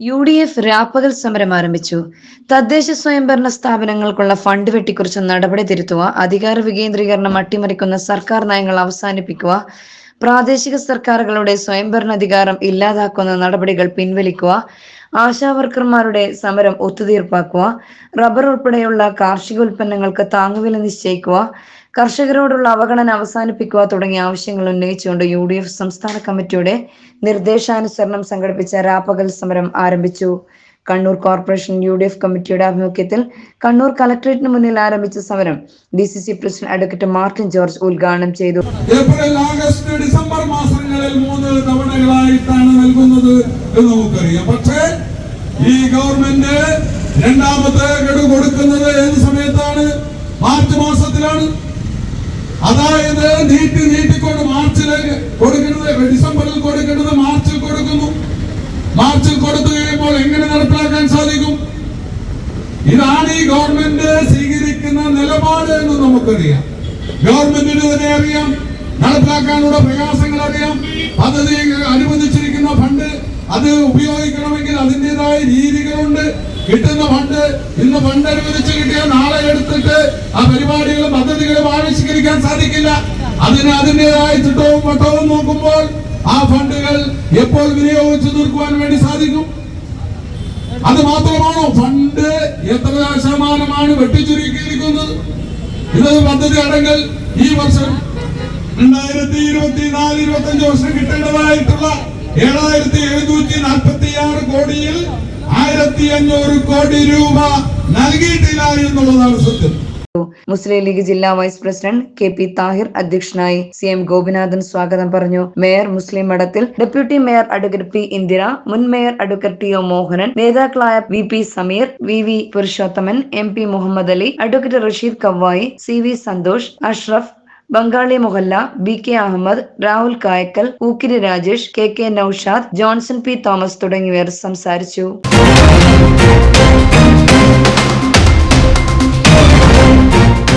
U D F രാപ്പകൽ സമരം ആരംഭിച്ചു. തദ്ദേശ സ്വയംഭരണ സ്ഥാപനങ്ങൾക്കുള്ള ഫണ്ട് വെട്ടിക്കുറിച്ച് നടപടി തിരുത്തുക അധികാര വികേന്ദ്രീകരണം അട്ടിമറിക്കുന്ന സർക്കാർ നയങ്ങൾ അവസാനിപ്പിക്കുക പ്രാദേശിക സർക്കാരുകളുടെ സ്വയംഭരണാധികാരം ഇല്ലാതാക്കുന്ന നടപടികൾ പിൻവലിക്കുക ആശാവർക്കർമാരുടെ സമരം ഒത്തുതീർപ്പാക്കുക റബ്ബർ ഉൾപ്പെടെയുള്ള കാർഷിക ഉൽപ്പന്നങ്ങൾക്ക് താങ്ങുവില നിശ്ചയിക്കുക കർഷകരോടുള്ള അവഗണന അവസാനിപ്പിക്കുക തുടങ്ങിയ ആവശ്യങ്ങൾ ഉന്നയിച്ചുകൊണ്ട് യു ഡി എഫ് സംസ്ഥാന കമ്മിറ്റിയുടെ നിർദ്ദേശാനുസരണം സംഘടിപ്പിച്ച രാപ്പകൽ സമരം ആരംഭിച്ചു. Kannur corporation U D F കമ്മിറ്റിയുടെ ആഭിമുഖ്യത്തിൽ കണ്ണൂർ കലക്ടറേറ്റിന് മുന്നിൽ ആരംഭിച്ച സമരം D C C president advocate Martin George ഉദ്ഘാടനം ചെയ്തു. ഏപ്രിൽ ആഗസ്റ്റ് ഡിസംബർ മാസങ്ങളിൽ മൂന്ന് തവണകളായിട്ടാണ് നൽകുന്നത് എന്ന് നമുക്കറിയാം. പക്ഷേ ഈ ഗവൺമെന്റ് രണ്ടാമത്തെ ഗഡു കൊടുക്കുന്നത് ഏത് സമയത്താണ്? മാർച്ച് മാസത്തിലാണ്. അതായത് നീട്ടി നീട്ടിക്കൊണ്ട് മാർച്ചിലേക്ക് കൊടുക്കുന്നത് ഡിസംബറിൽ കൊടുക്കുന്നത് മാർച്ചിൽ ഇതാണ് ഈ ഗവൺമെന്റ് സ്വീകരിക്കുന്ന നിലപാട് എന്ന് നമുക്കറിയാം. ഗവൺമെന്റിന് തന്നെ അറിയാം നടപ്പിലാക്കാനുള്ള പ്രയാസങ്ങൾ അറിയാം. പദ്ധതി അനുവദിച്ചിരിക്കുന്ന ഫണ്ട് അത് ഉപയോഗിക്കണമെങ്കിൽ അതിന്റെതായ രീതികളുണ്ട്. കിട്ടുന്ന ഫണ്ട് ഇന്ന് ഫണ്ട് അനുവദിച്ച് കിട്ടിയാൽ നാളെ എടുത്തിട്ട് ആ പരിപാടികളും പദ്ധതികളും ആവിഷ്കരിക്കാൻ സാധിക്കില്ല. അതിന് അതിന്റെതായ ചിട്ടവും വട്ടവും നോക്കുമ്പോൾ ആ ഫണ്ടുകൾ എപ്പോൾ വിനിയോഗിച്ചു തീർക്കുവാൻ വേണ്ടി സാധിക്കും? മാത്രമാണോ? ഫണ്ട് എത്ര ശതമാനമാണ് വെട്ടിച്ചുരുക്കിയിരിക്കുന്നത്? ഇത് പദ്ധതി അടങ്ങൽ ഈ വർഷം രണ്ടായിരത്തി ഇരുപത്തി നാല് ഇരുപത്തി അഞ്ച് വർഷം കിട്ടേണ്ടതായിട്ടുള്ള ഏഴായിരത്തി എഴുന്നൂറ്റി നാൽപ്പത്തി ആറ് കോടിയിൽ ആയിരത്തി അഞ്ഞൂറ് കോടി രൂപ നൽകിയിട്ടില്ല എന്നുള്ളതാണ് സത്യം. മുസ്ലിം ലീഗ് ജില്ലാ vice president K P Tahir അധ്യക്ഷനായി സി എം ഗോപിനാഥൻ സ്വാഗതം പറഞ്ഞു. Mayor Muslih Mathathil deputy mayor advocate P Indira മുൻ mayor advocate T O Mohanan നേതാക്കളായ V P Sameer V V Purushothaman M P Muhammad Ali advocate Rasheed Kavayi C V Santhosh Ashraf Bangali Muhalla B K Ahmed Rahul Kayakkal Ookkiri Rajesh K K Noushad Johnson P Thomas തുടങ്ങിയവർ സംസാരിച്ചു.